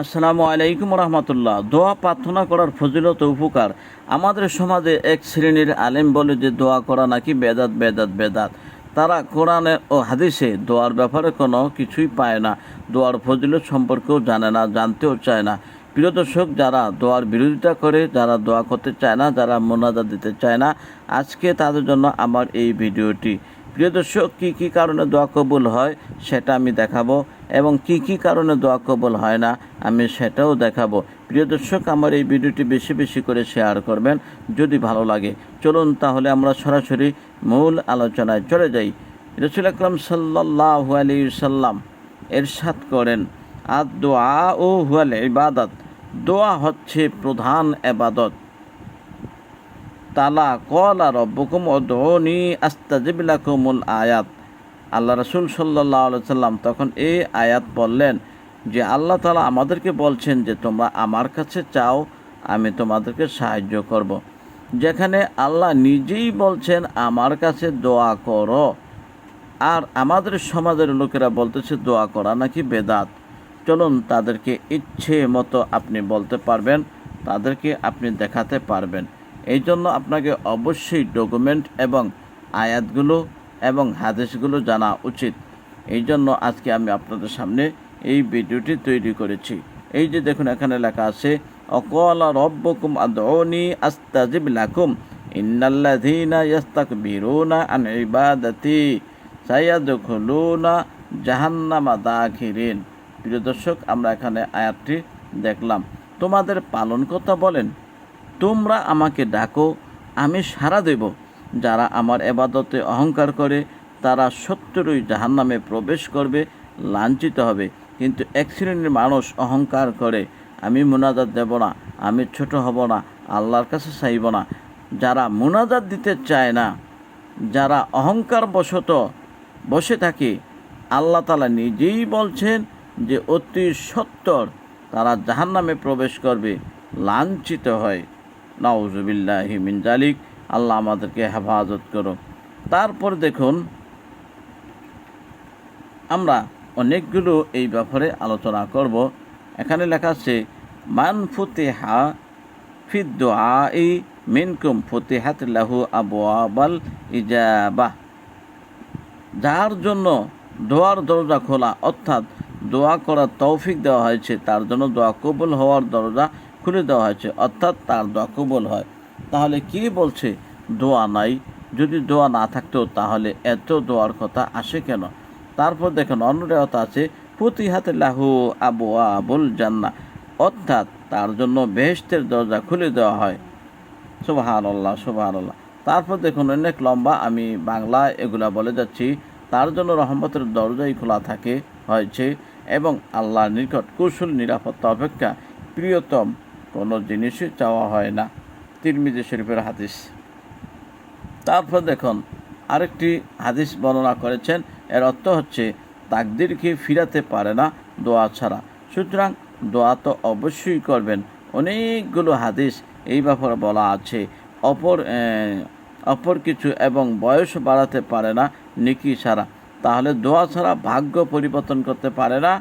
আসসালামু আলাইকুম রহমতুল্লাহ। দোয়া প্রার্থনা করার ফজিলত উপকার। আমাদের সমাজে এক শ্রেণির আলেম বলে যে দোয়া করা নাকি বেদাত বেদাত বেদাত। তারা কোরআনে ও হাদিসে দোয়ার ব্যাপারে কোনো কিছুই পায় না। দোয়ার ফজিলত সম্পর্কেও জানে না, জানতেও চায় না। প্রিয় দর্শক, যারা দোয়ার বিরোধিতা করে, যারা দোয়া করতে চায় না, যারা মোনাজা দিতে চায় না, আজকে তাদের জন্য আমার এই ভিডিওটি। প্রিয় দর্শক, কী কী কারণে দোয়া কবুল হয় সেটা আমি দেখাবো এবং কি কি কারণে দোয়া কবুল হয় না আমি সেটাও দেখাবো। প্রিয় দর্শক, আমার এই ভিডিওটি বেশি বেশি করে শেয়ার করবেন যদি ভালো লাগে। চলুন তাহলে আমরা সরাসরি মূল আলোচনায় চলে যাই। রসুল আকরম সাল্লাহ আলী সাল্লাম এরশাদ করেন আর দোয়া ও হুয়াল ইবাদত দোয়া হচ্ছে প্রধান এবাদত। তালা কলা রব্বকুম অদনি আস্তাজিবিলাকুমুল আয়াত। আল্লাহ রসুল সাল্লাহ সাল্লাম তখন এই আয়াত বললেন যে, আল্লাহ তালা আমাদেরকে বলছেন যে, তোমরা আমার কাছে চাও, আমি তোমাদেরকে সাহায্য করব। যেখানে আল্লাহ নিজেই বলছেন, আমার কাছে দোয়া করো। আর আমাদের সমাজের লোকেরা বলতেছে, দোয়া করা নাকি বেদাত? চলুন, তাদেরকে ইচ্ছে মতো আপনি বলতে পারবেন, তাদেরকে আপনি দেখাতে পারবেন। এই জন্য আপনাকে অবশ্যই ডকুমেন্ট এবং আয়াতগুলো এবং হাদিসগুলো জানা উচিত। এই জন্য আজকে আমি আপনাদের সামনে এই ভিডিওটি তৈরি করেছি। এই যে দেখুন, এখানে লেখা আছে অকল রব্বকুম আদনি আস্তাজিব লাকুম, ইন্নাল্লাযীনা ইয়াস্তাকবিরুনা আন ইবাদাতি, সায়াদখুলুনা জাহান্নামা দাখিরিন। প্রিয় দর্শক, আমরা এখানে আয়াতটি দেখলাম। তোমাদের পালনকর্তা বলেন তোমরা আমাকে ডাকো, আমি সাড়া দেব। যারা আমার এবাদতে অহংকার করে, তারা সত্যরই জাহান নামে প্রবেশ করবে, লাঞ্ছিত হবে। কিন্তু এক শ্রেণির মানুষ অহংকার করে, আমি মোনাজাত দেব না, আমি ছোট হব না, আল্লাহর কাছে চাইব না। যারা মোনাজাত দিতে চায় না, যারা অহংকার বশত বসে থাকে, আল্লাহ তালা নিজেই বলছেন যে অতি সত্তর তারা জাহান নামে প্রবেশ করবে, লাঞ্ছিত হয়। নাউজুবিল্লাহি মিন জালিক আল্লাহ আমাদেরকে হেফাজত করো তারপর দেখুন, আমরা অনেকগুলো এই ব্যাপারে আলোচনা করব। এখানে লেখা আছে, মান ফুতেহা ফিদ আই মিনকুম ফুতেহাত লাহু আবু আবাল ইজাবাহ যার জন্য দোয়ার দরজা খোলা, অর্থাৎ দোয়া করার তৌফিক দেওয়া হয়েছে, তার জন্য দোয়া কবুল হওয়ার দরজা খুলে দেওয়া হয়েছে, অর্থাৎ তার দোয়া কবুল হয়। তাহলে কি বলছে? দোয়া নাই। যদি দোয়া না থাকতো, তাহলে এত দোয়ার কথা আসে কেন? তারপর দেখেন, অন্য রেওয়াত আছে প্রতি হাতে লাহু আবু আবুল জান্না অর্থাৎ তার জন্য বেহেস্তের দরজা খুলে দেওয়া হয়। সুবাহান আল্লাহ আল্লাহ তারপর দেখুন, অনেক লম্বা, আমি বাংলা এগুলা বলে যাচ্ছি। তার জন্য রহমতের দরজাই খোলা থাকে, হয়েছে, এবং আল্লাহর নিকট কুশল নিরাপত্তা অপেক্ষা প্রিয়তম। কোনো জিনিসই চাওয়া হয় না। তিরমিজি শরীফের হাদিস। তারপর দেখুন, আরেকটি হাদিস বর্ণনা করেছেন। এর অর্থ হচ্ছে তাকদিরকে ফিরাতে পারে না দোয়া ছাড়া। সুতরাং দোয়া তো অবশ্যই করবেন। অনেকগুলো হাদিস এই ব্যাপারে বলা আছে। অপর অপর কিছু এবং বয়স বাড়াতে পারে না নেকি ছাড়া। তাহলে দোয়া ছাড়া ভাগ্য পরিবর্তন করতে পারে না,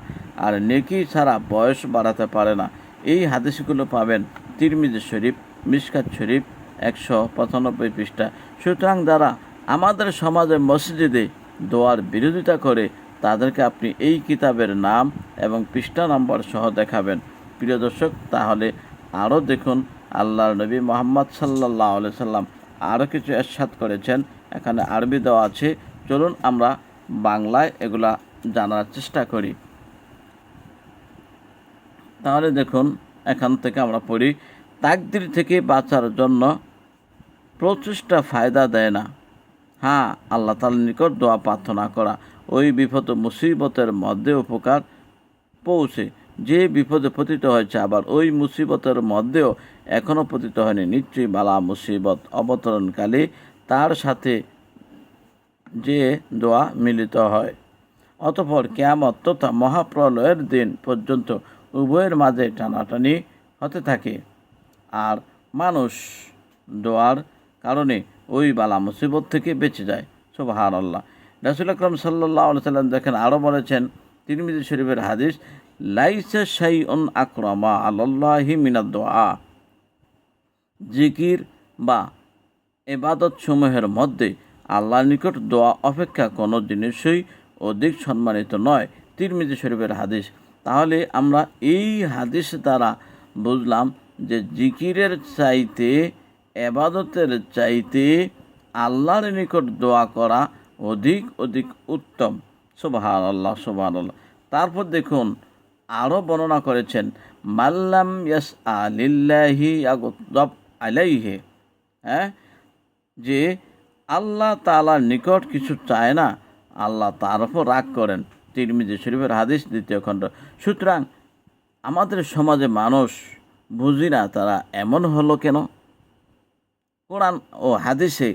আর নেকি ছাড়া বয়স বাড়াতে পারে না। এই হাদিসগুলো পাবেন তিরমিজি শরীফ মিসকাত শরীফ একশো পঁচানব্বই পৃষ্ঠা। সুতরাং যারা আমাদের সমাজে মসজিদে দোয়ার বিরোধিতা করে, তাদেরকে আপনি এই কিতাবের নাম এবং পৃষ্ঠা নম্বর সহ দেখাবেন। প্রিয় দর্শক, তাহলে আরও দেখুন আল্লাহর নবী মোহাম্মদ সাল্লাহ সাল্লাম আরও কিছু এরশাদ করেছেন। এখানে আরবি দেওয়া আছে। চলুন আমরা বাংলায় এগুলা জানার চেষ্টা করি। তাহলে দেখুন, এখান থেকে আমরা পড়ি, তাকদির থেকে বাঁচার জন্য প্রচেষ্টা ফায়দা দেয় না। হ্যাঁ আল্লাহ তালার নিকট দোয়া প্রার্থনা করা। ওই বিপদ মুসিবতের মধ্যে উপকার পৌঁছে। যে বিপদে পতিত হয়েছে আবার ওই মুসিবতের মধ্যেও এখনও পতিত হয়নি। নিশ্চয়ই বালা মুসিবত অবতরণকালে তার সাথে যে দোয়া মিলিত হয়। অতপর কেয়ামত তথা মহাপ্রলয়ের দিন পর্যন্ত উভয়ের মাঝে টানাটানি হতে থাকে। আর মানুষ দোয়ার কারণে ওই বালা মুসিবত থেকে বেঁচে যায়। সুবাহান আল্লাহ রাসুল আকরম সাল্লাহ সাল্লাম দেখেন আরও বলেছেন, তিরমিজি শরীফের হাদিস, লাইসা শাইউন আকরামা আলাল্লাহি মিনাদ দোয়া। জিকির বা এবাদত সমূহের মধ্যে আল্লাহর নিকট দোয়া অপেক্ষা কোনো জিনিসই অধিক সম্মানিত নয়। তিরমিজি শরীফের হাদিস তাহলে আমরা এই হাদিস দ্বারা বুঝলাম যে জিকিরের চাইতে, এবাদতের চাইতে আল্লাহর নিকট দোয়া করা অধিক অধিক উত্তম। সুবাহান আল্লাহ সুবাহান আল্লাহ তারপর দেখুন আরও বর্ণনা করেছেন মাল্লাম ইয়াস আলিল্লাহি আগতব আলাইহে। হ্যাঁ? যে আল্লাহ তালার নিকট কিছু চায় না, আল্লাহ তার উপর রাগ করেন। তিরমিজি শরীফের হাদিস দ্বিতীয় খণ্ড। সুতরাং আমাদের সমাজে মানুষ বুঝি না তারা এমন হলো কেন? কোরআন ও হাদিসে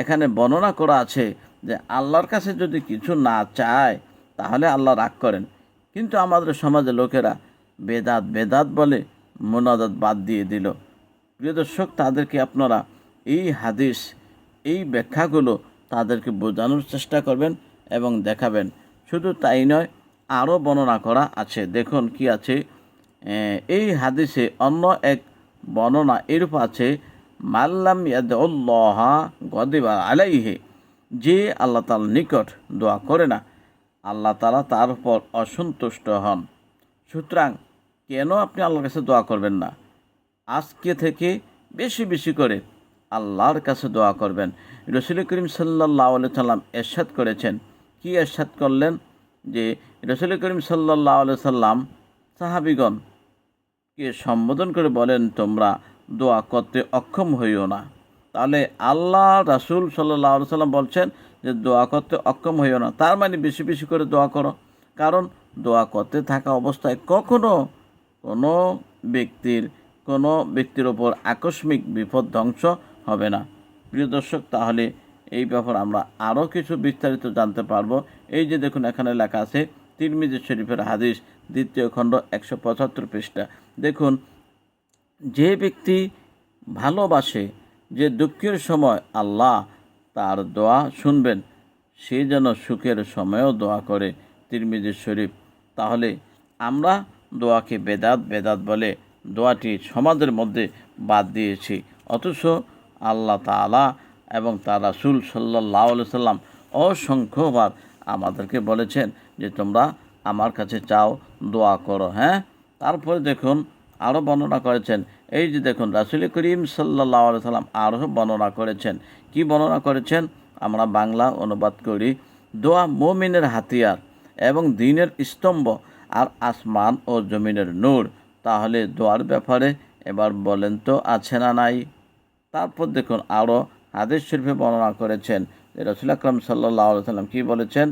এখানে বর্ণনা করা আছে যে আল্লাহর কাছে যদি কিছু না চায়, তাহলে আল্লাহ রাগ করেন। কিন্তু আমাদের সমাজে লোকেরা বেদাত বেদাত বলে মোনাদাত বাদ দিয়ে দিল। প্রিয় দর্শক, তাদেরকে আপনারা এই হাদিস, এই ব্যাখ্যাগুলো তাদেরকে বোঝানোর চেষ্টা করবেন এবং দেখাবেন। শুধু তাই নয়, আরও বর্ণনা করা আছে। দেখুন কি আছে। এই হাদিসে অন্য এক বর্ণনা এরূপ আছে মাল্লাম ইয়াদুল্লাহা গদিবা আলাইহে যে আল্লাহ তালার নিকট দোয়া করে না, আল্লাহ তালা তার উপর অসন্তুষ্ট হন। সুতরাং কেন আপনি আল্লাহর কাছে দোয়া করবেন না? আজকে থেকে বেশি বেশি করে আল্লাহর কাছে দোয়া করবেন। রসুল করিম সাল্লাহ সাল্লাম এরশাদ করেছেন কি এরশাদ করলেন? যে রসুল করিম সাল্লাহ সাল্লাম সাহাবিগণ কে সম্বোধন করে বলেন, তোমরা দোয়া করতে অক্ষম হইও না। তাহলে আল্লাহ রাসুল সাল্লাহ সাল্লাম বলছেন যে, দোয়া করতে অক্ষম হইও না। তার মানে বেশি বেশি করে দোয়া করো। কারণ দোয়া করতে থাকা অবস্থায় কখনো কোনো ব্যক্তির কোনো ব্যক্তির ওপর আকস্মিক বিপদ ধ্বংস হবে না। প্রিয় দর্শক, তাহলে এই ব্যাপার আমরা আরও কিছু বিস্তারিত জানতে পারব। এই যে দেখুন, এখানে লেখা আছে, তিরমিজি শরীফের হাদিস, দ্বিতীয় খণ্ড, একশো পঁচাত্তর পৃষ্ঠা। দেখুন, যে ব্যক্তি ভালোবাসে, যে দুঃখের সময় আল্লাহ তার দোয়া শুনবেন, সে যেন সুখের সময়ও দোয়া করে তিরমিজি শরীফ। তাহলে আমরা দোয়াকে বেদাত বেদাত বলে দোয়াটি সমাজের মধ্যে বাদ দিয়েছি। অথচ আল্লাহ তালা এবং তার রাসুল সাল্লাহ সাল্লাম অসংখ্যবার আমাদেরকে বলেছেন যে তোমরা আমার কাছে চাও, দোয়া করো হ্যাঁ? তারপরে দেখুন আরও বর্ণনা করেছেন। এই যে দেখুন, রাসুল করিম সাল্লাহ সাল্লাম আরও বর্ণনা করেছেন। কি বর্ণনা করেছেন? আমরা বাংলা অনুবাদ করি, দোয়া মোমিনের হাতিয়ার এবং দিনের স্তম্ভ আর আসমান ও জমিনের নূর। তাহলে দোয়ার ব্যাপারে এবার বলেন তো, আছে না নাই? তারপর দেখুন আরও হাদিস শরীফে বর্ণনা করেছেন রসুল আকরম সাল্লাহ সাল্লাম কী বলেছেন?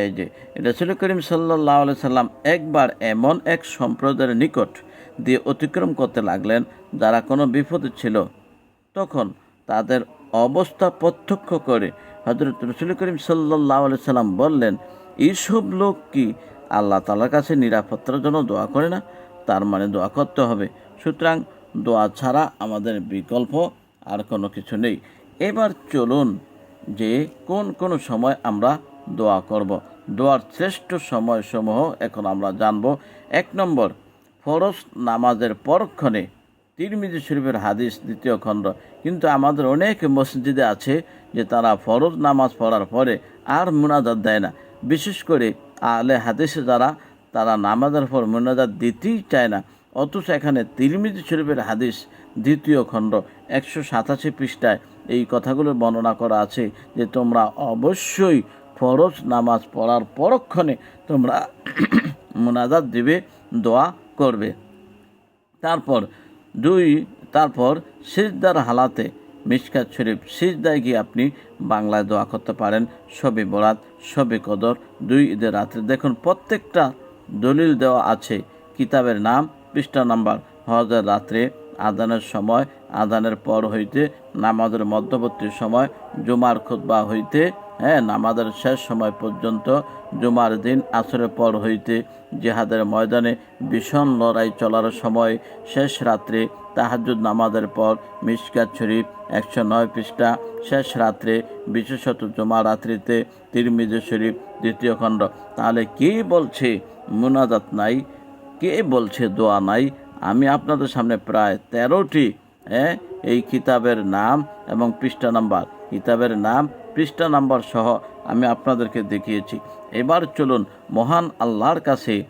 এই যে, রসুল করিম সাল্লাহ সাল্লাম একবার এমন এক সম্প্রদায়ের নিকট দিয়ে অতিক্রম করতে লাগলেন, যারা কোনো বিপদে ছিল, তখন তাদের অবস্থা প্রত্যক্ষ করে হজরত রসুল করিম সাল্লাহ সাল্লাম বললেন, এইসব লোক কি আল্লাহ তালার কাছে নিরাপত্তার জন্য দোয়া করে না? তার মানে দোয়া করতে হবে। সুতরাং দোয়া ছাড়া আমাদের বিকল্প আর কোনো কিছু নেই। এবার চলুন যে কোন কোন সময় আমরা দোয়া করব। দোয়ার শ্রেষ্ঠ সময়সমূহ এখন আমরা জানব। এক নম্বর, ফরজ নামাজের পরক্ষণে তিরমিজি শরীফের হাদিস দ্বিতীয় খণ্ড। কিন্তু আমাদের অনেক মসজিদে আছে যে তারা ফরজ নামাজ পড়ার পরে আর মুনাজাত দেয় না। বিশেষ করে আলে হাদিসে যারা, তারা নামাজের পর মুনাজাত দিতেই চায় না। অথচ এখানে তিরমিজি শরীফের হাদিস দ্বিতীয় খণ্ড একশো সাতাশি পৃষ্ঠায় এই কথাগুলো বর্ণনা করা আছে যে তোমরা অবশ্যই ফরজ নামাজ পড়ার পরক্ষণে তোমরা মোনাজাত দিবে, দোয়া করবে। তারপর দুই, তারপর সিজদার হালাতে মিসকাত শরীফ সিজদায় গিয়ে আপনি বাংলায় দোয়া করতে পারেন সবে বরাত সবে কদর, দুই ঈদের রাত্রে। দেখুন, প্রত্যেকটা দলিল দেওয়া আছে। কিতাবের নাম, পৃষ্ঠা নাম্বার, হজের রাত্রে, আদানের সময় আদানের পর হইতে নামাজের মধ্যবর্তী সময় জুমার খুতবা হইতে হ্যাঁ নামাজের শেষ সময় পর্যন্ত জুমার দিন আসরের পর হইতে জেহাদের ময়দানে ভীষণ লড়াই চলার সময় শেষ রাত্রে তাহাজুদ নামাজের পর মিসকাত শরীফ একশো নয় পৃষ্ঠা শেষ রাত্রে বিশেষত জমা রাত্রিতে তিরমিজ শরীফ দ্বিতীয় খণ্ড। তাহলে কি বলছে মুনাজাত নাই? কে বলছে দোয়া নাই? আমি আপনাদের সামনে প্রায় তেরোটি এই কিতাবের নাম এবং পৃষ্ঠা নাম্বার। কিতাবের নাম, পৃষ্ঠা নাম্বার সহ আমি আপনাদেরকে দেখিয়েছি। এবার চলুন মহান আল্লাহর কাছে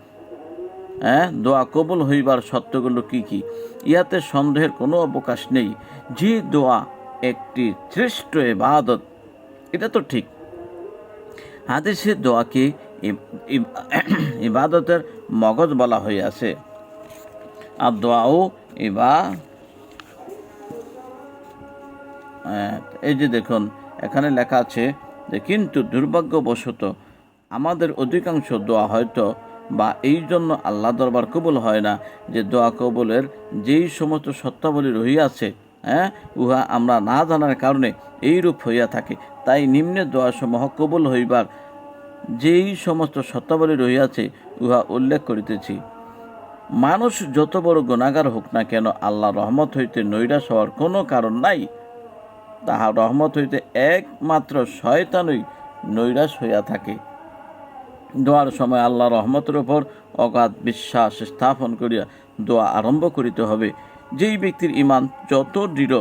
হ্যাঁ দোয়া কবুল হইবার সত্যগুলো কি কি? ইহাতে সন্দেহের কোনো অবকাশ নেই। যে দোয়া একটি শ্রেষ্ঠ এবাদত এটা তো ঠিক। হাদিসে দোয়াকে ইব- ইব- ইবাদতের মগজ বলা হইয়াছে। আর দোয়াও ইবা এই যে দেখুন, এখানে লেখা আছে যে, কিন্তু দুর্ভাগ্যবশত আমাদের অধিকাংশ দোয়া হয়তো বা এই জন্য আল্লাহ দরবার কবুল হয় না, যে দোয়া কবুলের যেই সমস্ত সত্যাবলী রহিয়াছে হ্যাঁ উহা আমরা না জানার কারণে এইরূপ হইয়া থাকে। তাই নিম্নে দোয়াসমূহ কবুল হইবার যেই সমস্ত সত্যাবলী রহিয়াছে, উহা উল্লেখ করিতেছি। মানুষ যত বড় গুণাগার হোক না কেন, আল্লাহ রহমত হইতে নৈরাশ হওয়ার কোনো কারণ নাই। তাহার রহমত হইতে একমাত্র শয়তানই নৈরাশ হইয়া থাকে। দোয়ার সময় আল্লাহ রহমতের উপর অগাধ বিশ্বাস স্থাপন করিয়া দোয়া আরম্ভ করিতে হবে। যেই ব্যক্তির ইমান যত দৃঢ়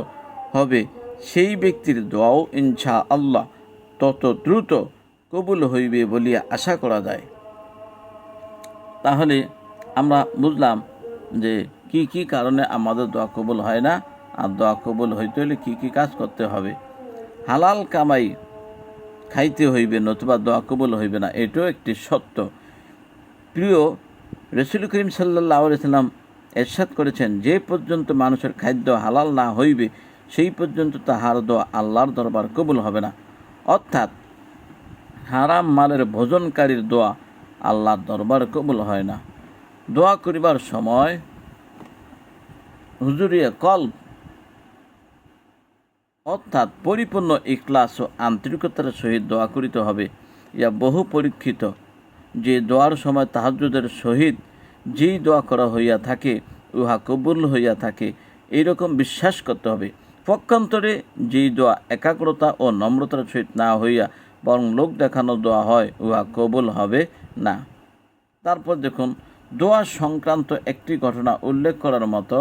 হবে, সেই ব্যক্তির দোয়াও ইনশা আল্লাহ তত দ্রুত কবুল হইবে বলিয়া আশা করা যায়। তাহলে আমরা বুঝলাম যে কি কি কারণে আমাদের দোয়া কবুল হয় না। আর দোয়া কবুল হইতে হলে কী কী কাজ করতে হবে? হালাল কামাই খাইতে হইবে, নতুবা দোয়া কবুল হইবে না, এটাও একটি সত্য। প্রিয় রসুল করিম সাল্লাহ এরশাদ করেছেন, যে পর্যন্ত মানুষের খাদ্য হালাল না হইবে, সেই পর্যন্ত তাহার দোয়া আল্লাহর দরবার কবুল হবে না। অর্থাৎ হারাম মালের ভোজনকারীর দোয়া আল্লাহর দরবার কবুল হয় না। দোয়া করিবার সময় হুজুরিয়া কল্প অর্থাৎ পরিপূর্ণ ইখলাস ও আন্তরিকতার সহিত দোয়া করিতে হবে। ইয়া বহু পরীক্ষিত। যে দোয়ার সময় তাহাজ্জুদের সহিত যেই দোয়া করা হইয়া থাকে, উহা কবুল হইয়া থাকে, এইরকম বিশ্বাস করতে হবে। পক্ষান্তরে যেই দোয়া একাগ্রতা ও নম্রতার সহিত না হইয়া বরং লোক দেখানো দোয়া হয়, উহা কবুল হবে না। তারপর দেখুন, দোয়া সংক্রান্ত একটি ঘটনা উল্লেখ করার মতো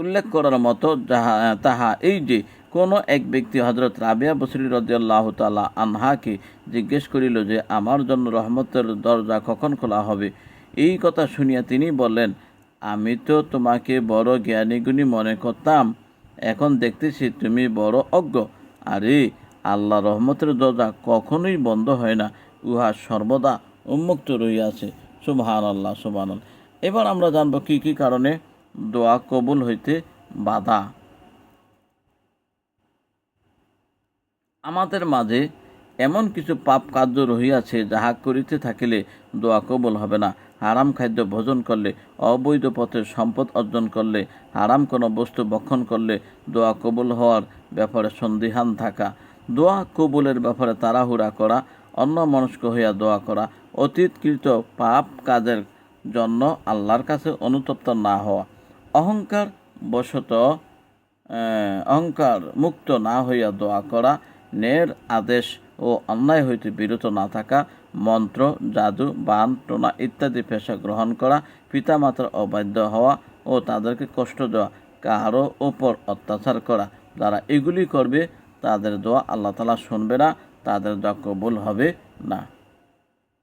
উল্লেখ করার মতো যাহা তাহা এই যে কোনো এক ব্যক্তি হজরত রাবিয়া বসরি রদিয়াল্লাহ তালা আনহাকে জিজ্ঞেস করিল যে, আমার জন্য রহমতের দরজা কখন খোলা হবে? এই কথা শুনিয়া তিনি বললেন, আমি তো তোমাকে বড় জ্ঞানীগুণী মনে করতাম। এখন দেখতেছি তুমি বড় অজ্ঞ। আরে আল্লাহ রহমতের দরজা কখনোই বন্ধ হয় না। উহা সর্বদা উন্মুক্ত রহিয়াছে। সুবহান আল্লাহ সুবহান এবার আমরা জানব কী কী কারণে দোয়া কবুল হইতে বাধা। আমাদের মাঝে এমন কিছু পাপ কার্য রহিয়াছে যাহা করিতে থাকিলে দোয়া কবুল হবে না। হারাম খাদ্য ভোজন করলে, অবৈধ পথে সম্পদ অর্জন করলে, হারাম কোনো বস্তু ভক্ষণ করলে দোয়া কবুল হওয়ার ব্যাপারে সন্দিহান থাকা। দোয়া কবুলের ব্যাপারে তাড়াহুড়া করা, অন্য মনস্ক হইয়া দোয়া করা, অতীতকৃত পাপ কাজের জন্য আল্লাহর কাছে অনুতপ্ত না হওয়া। অহংকার বশত অহংকার মুক্ত না হইয়া দোয়া করা নের আদেশ ও অন্যায় হইতে বিরত না থাকা, মন্ত্র, জাদু, বান, টোনা ইত্যাদি পেশা গ্রহণ করা, পিতামাতার অবাধ্য হওয়া ও তাদেরকে কষ্ট দেওয়া কারও ওপর অত্যাচার করা। যারা এগুলি করবে, তাদের দোয়া আল্লাহ তালা শুনবে না, তাদের দোয়া কবুল হবে না।